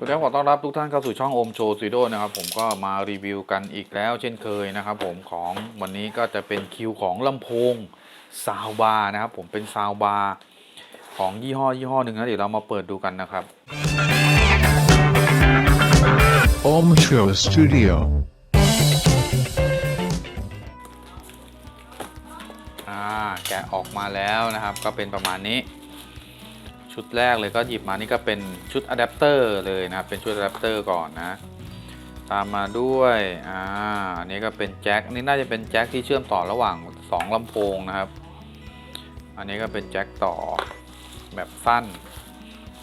สวัสดีครับขอต้อนรับทุกท่านเข้าสู่ช่องโอมโชว์ซีโดนะครับผมก็มารีวิวกันอีกแล้ว เช่นเคยนะครับผมของวันนี้ก็จะเป็นคิวของลำโพงซาวบาร์นะครับผมเป็นซาวบาร์ของยี่ห้อยี่ห้อหนึ่งนะเดี๋ยวเรามาเปิดดูกันนะครับ Om Show Studio. อ่าแกะออกมาแล้วนะครับ ก็เป็นประมาณนี้ ชุดแรกเลยก็หยิบมานี่ก็เป็นชุดอะแดปเตอร์เลยนะครับเป็นชุดอะแดปเตอร์ก่อนนะตามมาด้วยอ่าอันนี้ก็เป็นแจ็คอันนี้น่าจะเป็นแจ็คที่เชื่อมต่อระหว่าง 2ลำโพงนะครับ อันนี้ก็เป็นแจ็คต่อแบบสั้น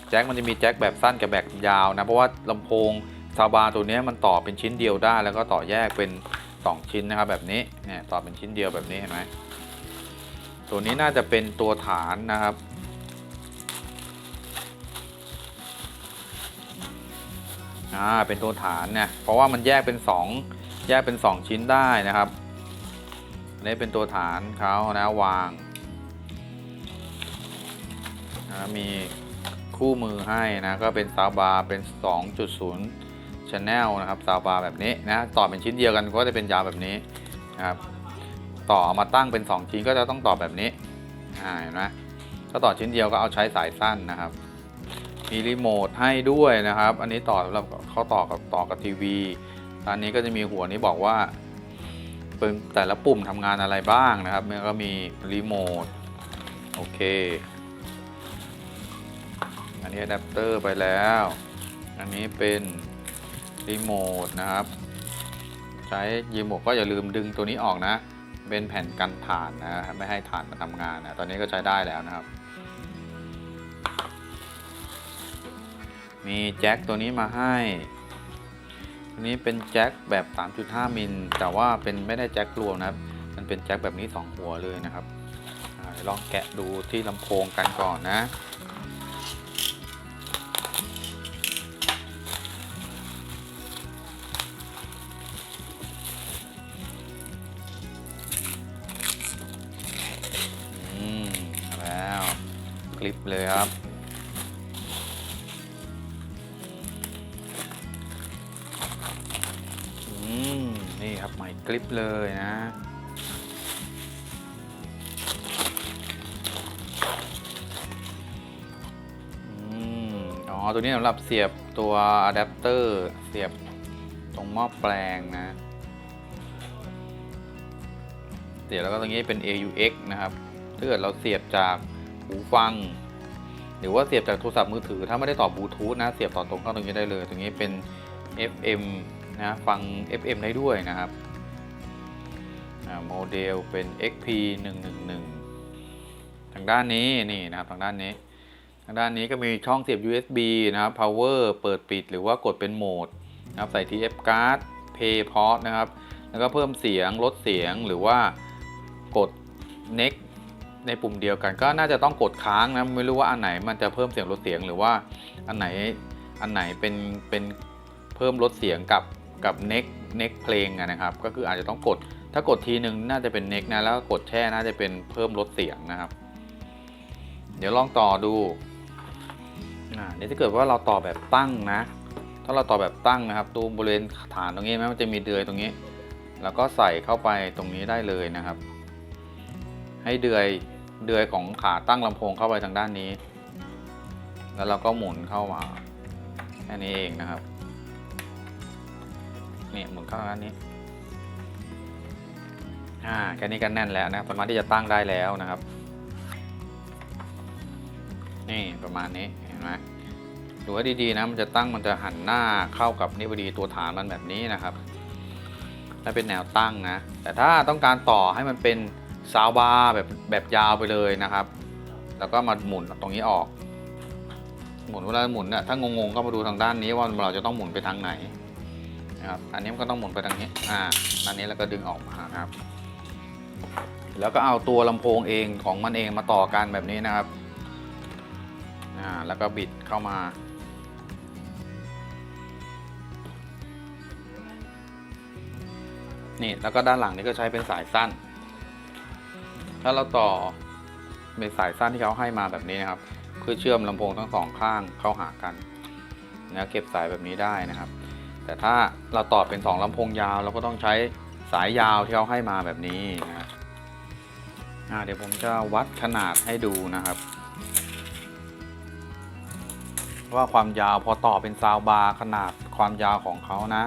แจ็คมันจะมีแจ็คแบบสั้นกับแบบยาวนะเพราะว่าลำโพงซาวบาตัวนี้มันต่อเป็นชิ้นเดียวได้ แล้วก็ต่อแยกเป็น 2 ชิ้นนะครับแบบนี้เนี่ยต่อเป็นชิ้นเดียวแบบนี้เห็นไหมตัวนี้น่าจะเป็นตัวฐานนะครับ อ่าเป็นตัวฐานเนี่ยเพราะว่ามันแยกเป็น 2 แยกเป็น 2 ชิ้นได้นะครับอันนี้เป็นตัวฐานเขานะวางนะมีคู่มือให้นะก็เป็นซาวบาร์เป็น 2.0 Channel นะครับซาวบาร์แบบนี้นะต่อเป็นชิ้นเดียวกันก็จะเป็นยาวแบบนี้นะครับต่อเอามาตั้งเป็น 2 ชิ้นก็จะต้องต่อแบบนี้อ่าเห็นไหมถ้าต่อชิ้นเดียวก็เอาใช้สายสั้นนะครับ มีรีโมทให้ด้วยนะครับ อันนี้ต่อสำหรับเขาต่อกับต่อกับทีวีอันนี้ก็จะมีหัวนี้บอกว่าเป็นแต่ละปุ่มทำงานอะไรบ้างนะครับแล้วก็มีรีโมทโอเค อันนี้อะแดปเตอร์ไปแล้ว อันนี้เป็นรีโมทนะครับ ใช้รีโมทก็อย่าลืมดึงตัวนี้ออกนะ เป็นแผ่นกันถ่านนะ ไม่ให้ถ่านมาทำงานนะ ตอนนี้ก็ใช้ได้แล้วนะครับ มีแจ็คตัวนี้มาให้ตัวนี้เป็นแจ็คแบบ 3.5 มิล แต่ว่าเป็นไม่ได้แจ็ครวมนะครับ มันเป็นแจ็คแบบนี้ 2 หัวเลยนะครับอลองแกะดูที่ลำโพงกันก่อนนะอืมมาแล้วคลิปเลยครับ คลิปเลยนะอ๋อ ตัวนี้สำหรับเสียบตัวอะแดปเตอร์เสียบตรงหม้อแปลงนะเสียบแล้วก็ตรงนี้เป็น AUX นะครับ ถ้าเกิดเราเสียบจากหูฟัง หรือว่าเสียบจากโทรศัพท์มือถือ ถ้าไม่ได้ต่อบลูทูธนะ เสียบต่อตรงเข้าตรงนี้ได้เลย ตรงนี้เป็น FM นะ ฟัง FM ได้ด้วยนะครับ โมเดลเป็น XP 111ทางด้านนี้นี่นะครับทางด้านนี้ ทางด้านนี้ก็มีช่องเสียบ USB นะครับ power เปิดปิดหรือว่ากดเป็นโหมดนะครับใส่ TF card play pause นะครับ แล้วก็เพิ่มเสียงลดเสียงหรือว่ากด next ในปุ่มเดียวกันก็น่าจะต้องกดค้างนะ ไม่รู้ว่าอันไหนมันจะเพิ่มเสียงลดเสียงหรือว่าอันไหนอันไหนเป็นเป็นเพิ่มลดเสียงกับกับ next next เพลงนะครับ ก็คืออาจจะต้องกด ถ้ากดทีหนึ่งน่าจะเป็น next นะ แล้วก็กดแช่น่าจะเป็นเพิ่มลดเสียงนะครับ เดี๋ยวลองต่อดูอ่าเดี๋ยวถ้าเกิดว่าเราต่อแบบตั้งนะ ถ้าเราต่อแบบตั้งนะครับตรงบริเวณฐานตรงนี้ไหมมันจะมีเดือยตรงนี้ แล้วก็ใส่เข้าไปตรงนี้ได้เลยนะครับ ให้เดือยเดือยของขาตั้งลำโพงเข้าไปทางด้านนี้ แล้วเราก็หมุนเข้ามาแค่นี้เองนะครับ นี่หมุนเข้าทางด้านนี้ อ่าแค่นี้ก็แน่นแล้วนะครับสามารถที่จะตั้งได้แล้วนะครับ นี่ประมาณนี้เห็นไหมดูให้ดีๆนะมันจะตั้งมันจะหันหน้าเข้ากับนี่พอดีตัวฐานมันแบบนี้นะครับถ้าเป็นแนวตั้งนะแต่ถ้าต้องการต่อให้มันเป็นซาวบาร์แบบแบบยาวไปเลยนะครับ แล้วก็มาหมุนตรงนี้ออก หมุนเวลาหมุนเนี่ยถ้างงๆก็มาดูทางด้านนี้ว่าเราจะต้องหมุนไปทางไหนนะครับอันนี้มันก็ต้องหมุนไปทางนี้อ่าอันนี้แล้วก็ดึงออกมานะครับ แล้วก็เอาตัวลำโพงเองของมันเองมาต่อกันแบบนี้นะครับอ่าแล้วก็บิดเข้ามา นี่แล้วก็ด้านหลังนี่ก็ใช้เป็นสายสั้น ถ้าเราต่อเป็นสายสั้นที่เขาให้มาแบบนี้นะครับ เพื่อเชื่อมลำโพงทั้งสองข้างเข้าหากันนะเก็บสายแบบนี้ได้นะครับ แต่ถ้าเราต่อเป็น 2ลำโพงยาว เราก็ต้องใช้สายยาวที่เขาให้มาแบบนี้นะครับ เดี๋ยวผมจะวัดขนาดให้ดูนะครับ ว่าความยาวพอต่อเป็นซาวบาร์ขนาดความยาวของเขานะ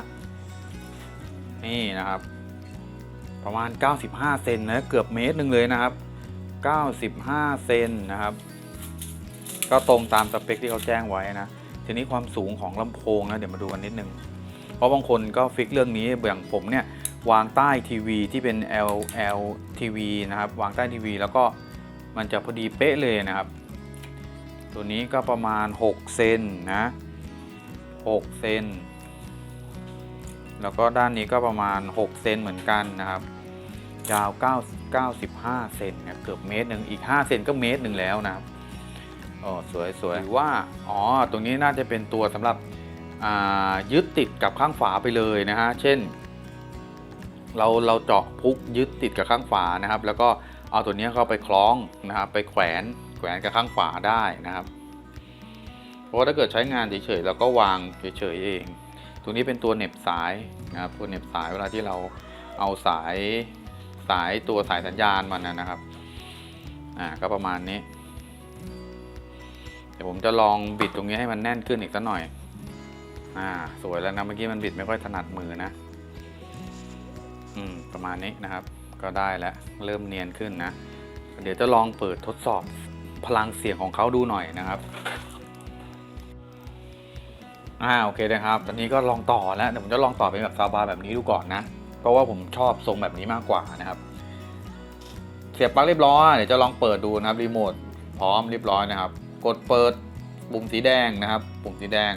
นี่นะครับ ประมาณ 95 เซนนะเกือบเมตรหนึ่งเลยนะครับ 95 เซนนะครับ ก็ตรงตามสเปคที่เขาแจ้งไว้นะ ทีนี้ความสูงของลำโพงนะเดี๋ยวมาดูกันนิดนึง เพราะบางคนก็ฟิกเรื่องนี้อย่างผมเนี่ย วางใต้ทีวีที่เป็น L L TV นะครับ วางใต้ทีวีแล้วก็มันจะพอดีเป๊ะเลยนะครับ ตัวนี้ก็ประมาณ 6 เซนนะ6เซนแล้วก็ด้านนี้ก็ประมาณ 6 เซนเหมือนกันนะครับ ยาว 9 95 เซนเนี่ยเกือบเมตรหนึ่งอีก 5 เซนก็เมตรหนึ่งแล้วนะครับอ๋อสวยสวยหรือว่า อ๋อ ตรงนี้น่าจะเป็นตัวสำหรับยึดติดกับข้างฝาไปเลยนะฮะ เช่น เราเราเจาะพุกยึดติดกับข้างฝานะครับ แล้วก็เอาตัวนี้เข้าไปคล้องนะครับไปแขวนแขวนกับข้างฝาได้นะครับ เพราะว่าถ้าเกิดใช้งานเฉยๆเราก็วางเฉยๆเอง ตรงนี้เป็นตัวเหน็บสายนะครับตัวเหน็บสายเวลาที่เราเอาสายสายตัวสายสัญญาณมันนะนะครับอ่าก็ประมาณนี้ เดี๋ยวผมจะลองบิดตรงนี้ให้มันแน่นขึ้นอีกสักหน่อยอ่าสวยแล้วนะเมื่อกี้มันบิดไม่ค่อยถนัดมือนะ อืมประมาณนี้นะครับ ก็ได้แล้วเริ่มเนียนขึ้นนะ เดี๋ยวจะลองเปิดทดสอบพลังเสียงของเขาดูหน่อยนะครับอ่าโอเคนะครับ ตอนนี้ก็ลองต่อแล้วเดี๋ยวผมจะลองต่อเป็นแบบซาวบาแบบนี้ดูก่อนนะ เพราะว่าผมชอบทรงแบบนี้มากกว่านะครับ เสียบปลั๊กเรียบร้อยเดี๋ยวจะลองเปิดดูนะครับรีโมทพร้อมเรียบร้อยนะครับ กดเปิดปุ่มสีแดงนะครับ ปุ่มสีแดง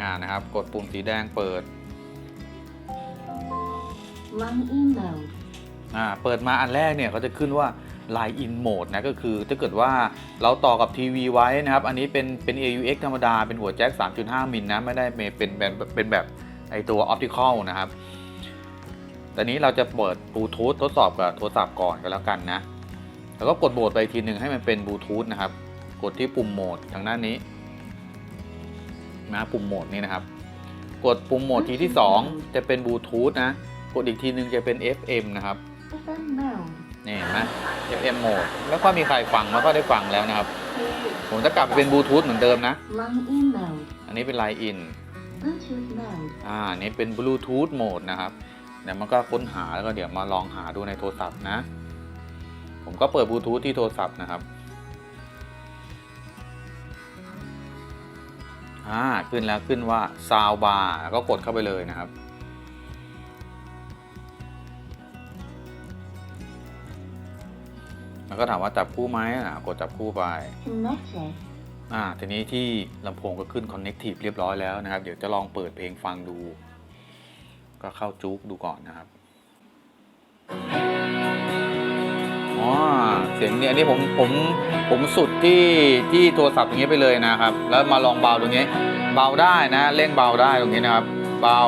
อ่านะครับ กดปุ่มสีแดงเปิด Line in mode. อ่าเปิดมาอันแรกเนี่ยเขาจะขึ้นว่า Line in mode นะก็คือถ้าเกิดว่าเราต่อกับทีวีไว้นะครับ อันนี้เป็นเป็น AUX ธรรมดา เป็นหัวแจ็ค 3.5 มิลนะ ไม่ได้เป็นเป็นเป็นแบบไอตัว optical นะครับ ตอนนี้เราจะเปิดบลูทูธทดสอบกับโทรศัพท์ก่อนก็แล้วกันนะ แล้วก็กดโหมดไปทีหนึ่งให้มันเป็นบลูทูธนะครับ กดที่ปุ่มโหมดทางด้านนี้นะปุ่มโหมดนี้นะครับ กดปุ่มโหมดทีที่ 2 จะเป็นบลูทูธนะ กดอีกทีหนึงจะเป็น FM นะครับ FM mode. นี่เห็นไหม FM โหมดไม่ค่อยมีใครฟังไม่ค่อยได้ฟังแล้วนะครับ ผมจะกลับไปเป็นบลูทูธเหมือนเดิมนะ Line in mode. อันนี้เป็น Line in Bluetooth mode. อ่าอันนี้เป็นบลูทูธโหมดนะครับเดี๋ยวมันก็ค้นหาแล้วก็เดี๋ยวมาลองหาดูในโทรศัพท์นะ ผมก็เปิดบลูทูธที่โทรศัพท์นะครับอ่าขึ้นแล้วขึ้นว่า Sound Bar ก็กดเข้าไปเลยนะครับ แล้วก็ถามว่าจับคู่ไหมอะกดจับคู่ไป Connected. อ่าทีนี้ที่ลำโพงก็ขึ้น Connective เรียบร้อยแล้วนะครับ เดี๋ยวจะลองเปิดเพลงฟังดู ก็เข้าจุกดูก่อนนะครับอ๋อเสียงเนี่ยอันนี้ผมผมผมสุดที่ที่โทรศัพท์ตรงนี้ไปเลยนะครับ แล้วมาลองเบาตรงนี้ เบาได้นะเล่นเบาได้ตรงนี้นะครับ เบา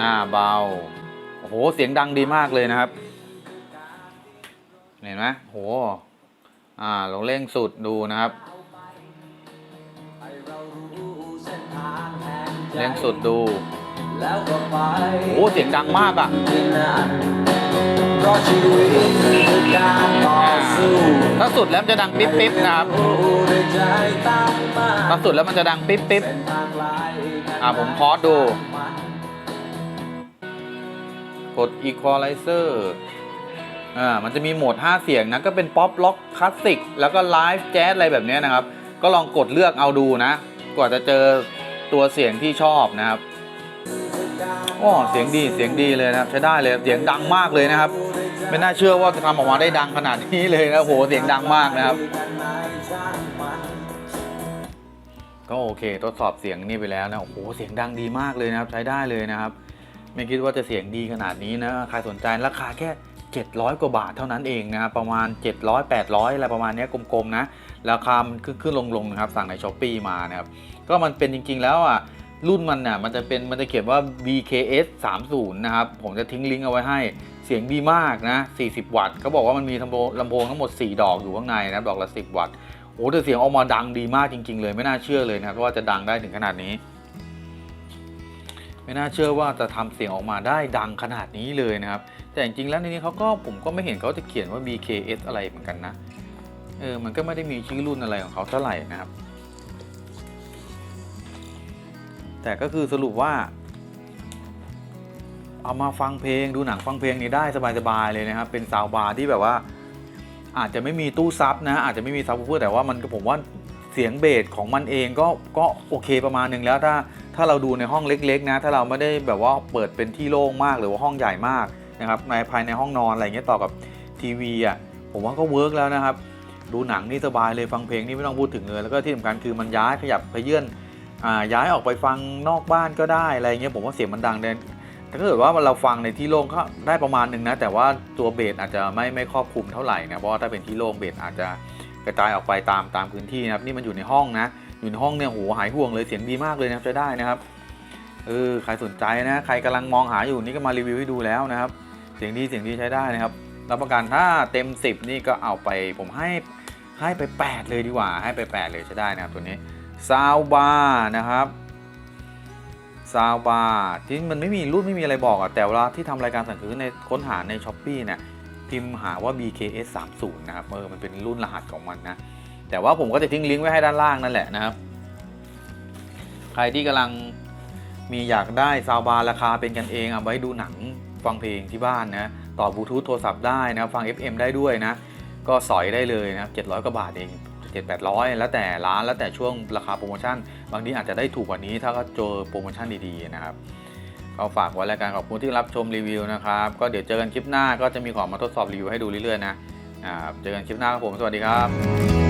อ่าเบาโอ้โหเสียงดังดีมากเลยนะครับ เห็นไหมโห อ่าลองเร่งสุดดูนะครับ เร่งสุดดู โอ้เสียงดังมากอะที่นั่นเพราะถ้าสุดแล้วมันจะดังปิ๊บปิ๊บนะครับ ถ้าสุดแล้วมันจะดังปิ๊บปิ๊บอ่าผมพอสดู กด equalizer อ่ามันจะมีโหมด 5 เสียงนะก็เป็นป๊อปล็อกคลาสสิกแล้วก็ไลฟ์แจ๊สอะไรแบบนี้นะครับ ก็ลองกดเลือกเอาดูนะ กว่าจะเจอตัวเสียงที่ชอบนะครับอ๋อเสียงดีเสียงดีเลยนะครับ ใช้ได้เลยเสียงดังมากเลยนะครับ ไม่น่าเชื่อว่าจะทำออกมาได้ดังขนาดนี้เลยนะโหเสียงดังมากนะครับ ก็โอเคทดสอบเสียงนี่ไปแล้วนะโอ้โหเสียงดังดีมากเลยนะครับ ใช้ได้เลยนะครับ ไม่คิดว่าจะเสียงดีขนาดนี้นะใครสนใจราคาแค่ 700 กว่าบาทเท่านั้นเองนะครับประมาณ 700 800 อะไรประมาณนี้กลมๆนะราคามันขึ้นขึ้นลงลงนะครับสั่งในช้อปปีมานะครับก็มันเป็นจริงๆแล้วอะรุ่นมันน่ะมันจะเป็นมันจะเขียนว่า BKS 30นะครับผมจะทิ้งลิงก์เอาไว้ให้เสียงดีมากนะ 40 วัตต์เขาบอกว่ามันมีลำโพงลำโพงทั้งหมด 4 ดอกอยู่ข้างในนะดอกละ 10 วัตต์โอ้แต่เสียงออกมาดังดีมากจริง ๆ เลยไม่น่าเชื่อเลยนะครับว่าจะดังได้ถึงขนาดนี้ ไม่น่าเชื่อว่าจะทำเสียงออกมาได้ดังขนาดนี้เลยนะครับ แต่จริงๆแล้วในนี้เขาก็ผมก็ไม่เห็นเขาจะเขียนว่า BKS อะไรเหมือนกันนะ เออ มันก็ไม่ได้มีชื่อรุ่นอะไรของเขาเท่าไหร่นะครับ แต่ก็คือสรุปว่า เอามาฟังเพลงดูหนังฟังเพลงนี้ได้สบายๆเลยนะครับ เป็นซาวบาร์ที่แบบว่า อาจจะไม่มีตู้ซับนะ อาจจะไม่มีซับวูฟเฟอแต่ว่ามันก็ผมว่าเสียงเบสของมันเองก็ก็โอเคประมาณหนึ่งแล้วถ้าถ้าเราดูในห้องเล็ก ๆ นะ ถ้าเราไม่ได้แบบว่าเปิดเป็นที่โล่งมากหรือว่าห้องใหญ่มาก นะครับในภายในห้องนอนอะไรเงี้ยต่อกับทีวีอะผมว่าก็เวิร์กแล้วนะครับ ดูหนังนี่สบายเลยฟังเพลงนี่ไม่ต้องพูดถึงเลย แล้วก็ที่สำคัญคือมันย้ายขยับไปเยื่อนอ่าย้ายออกไปฟังนอกบ้านก็ได้อะไรเงี้ยผมว่าเสียงมันดังแต่ถ้าเกิดว่าเราฟังในที่โล่งก็ได้ประมาณหนึ่งนะแต่ว่าตัวเบสอาจจะไม่ไม่ครอบคลุมเท่าไหร่นะเพราะว่าถ้าเป็นที่โล่งเบสอาจจะกระจายออกไปตามตามพื้นที่นะครับนี่มันอยู่ในห้องนะอยู่ในห้องเนี่ยโหหายห่วงเลยเสียงดีมากเลยนะครับใช้ได้นะครับเออใครสนใจนะ ใครกำลังมองหาอยู่นี่ก็มารีวิวให้ดูแล้วนะครับ เสียงดีเสียงดีใช้ได้นะครับรับประกันถ้าเต็ม 10 นี่ก็เอาไปผมให้ให้ไป 8 เลยดีกว่า ให้ไป 8 เลยใช้ได้นะครับตัวนี้ซาวบาร์นะครับซาวบาร์ที่มันไม่มีรุ่นไม่มีอะไรบอกอะแต่เวลาที่ทำรายการสั่งซื้อในค้นหาใน s h อ p e e เนี่ยพิมพ์หาว่า BKS 3 0นะครับเออมันเป็นรุ่นรหัสของมันนะ แต่ว่าผมก็จะทิ้งลิงก์ไว้ให้ด้านล่างนั่นแหละนะครับ ใครที่กำลังมีอยากได้ซาวบาร์ราคาเป็นกันเองเอาไว้ดูหนัง ฟังเพลงที่บ้านนะ ต่อบลูทูธโทรศัพท์ได้นะ ฟัง FM ได้ด้วยนะ ก็สอยได้เลยนะ700กว่าบาทเอง7 800 แล้วแต่ร้านแล้วแต่ช่วงราคาโปรโมชั่น บางทีอาจจะได้ถูกกว่านี้ถ้าก็เจอโปรโมชั่นดีๆนะครับก็ฝากไว้รายการขอบคุณที่รับชมรีวิวนะครับ ก็เดี๋ยวเจอกันคลิปหน้าก็จะมีของมาทดสอบรีวิวให้ดูเรื่อยๆนะอ่าเจอกันคลิปหน้าครับผม สวัสดีครับ